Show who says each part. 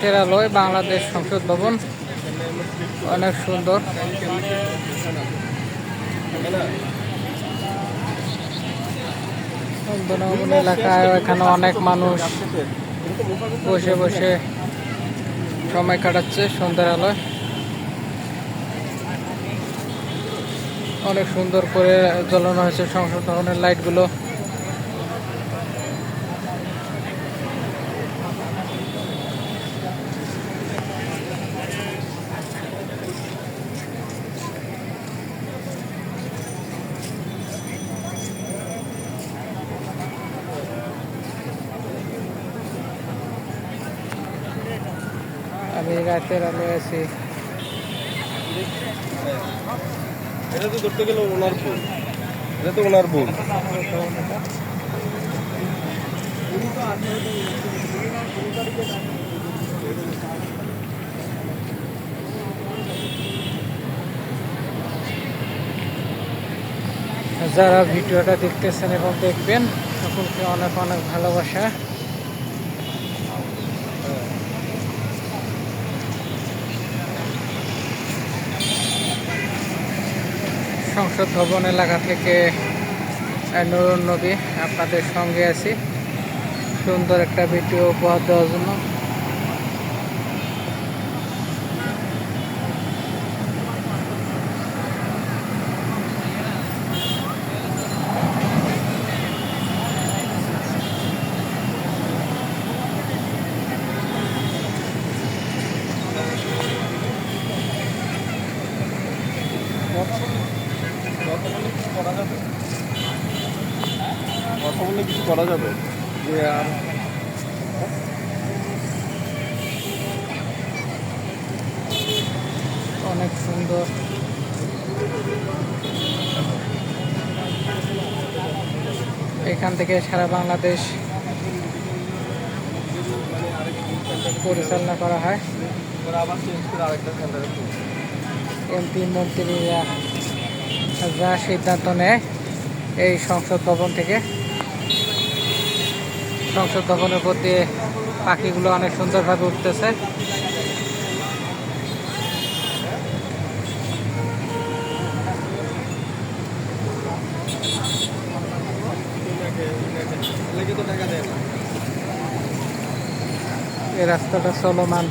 Speaker 1: কেরালয় বাংলাদেশ সংসদ ভবন। অনেক সুন্দর। এলাকায় এখানে অনেক মানুষ বসে বসে সময় কাটাচ্ছে সন্ধ্যার আলোয়। অনেক সুন্দর করে জ্বলানো হয়েছে সংসদ ভবনের লাইটগুলো। আমি রাতের আলোয় আছি
Speaker 2: এটা তো ধরতে গেলে ওনার বোন এটা তো ওনার বোন
Speaker 1: যারা ভিডিওটা দেখতেছেন এবং দেখবেন সকলকে অনেক অনেক ভালোবাসা। সংসদ ভবন এলাকা থেকে নুরুন নবী, আপনাদের সঙ্গে আছি। সুন্দর একটা ভিডিও উপহার দেওয়ার জন্য।
Speaker 2: করা যাবে? কথা বললে কিছু করা যাবে? যে আর
Speaker 1: অনেক সুন্দর। এখান থেকে সারা বাংলাদেশ পরিচালনা করা হয়। এমপি মন্ত্রীরা যা সিদ্ধান্ত নেয় এই সংসদ ভবন থেকে। সংসদ ভবনের প্রতি পাখিগুলো অনেক সুন্দরভাবে উঠতেছে। এই রাস্তাটা চলমান।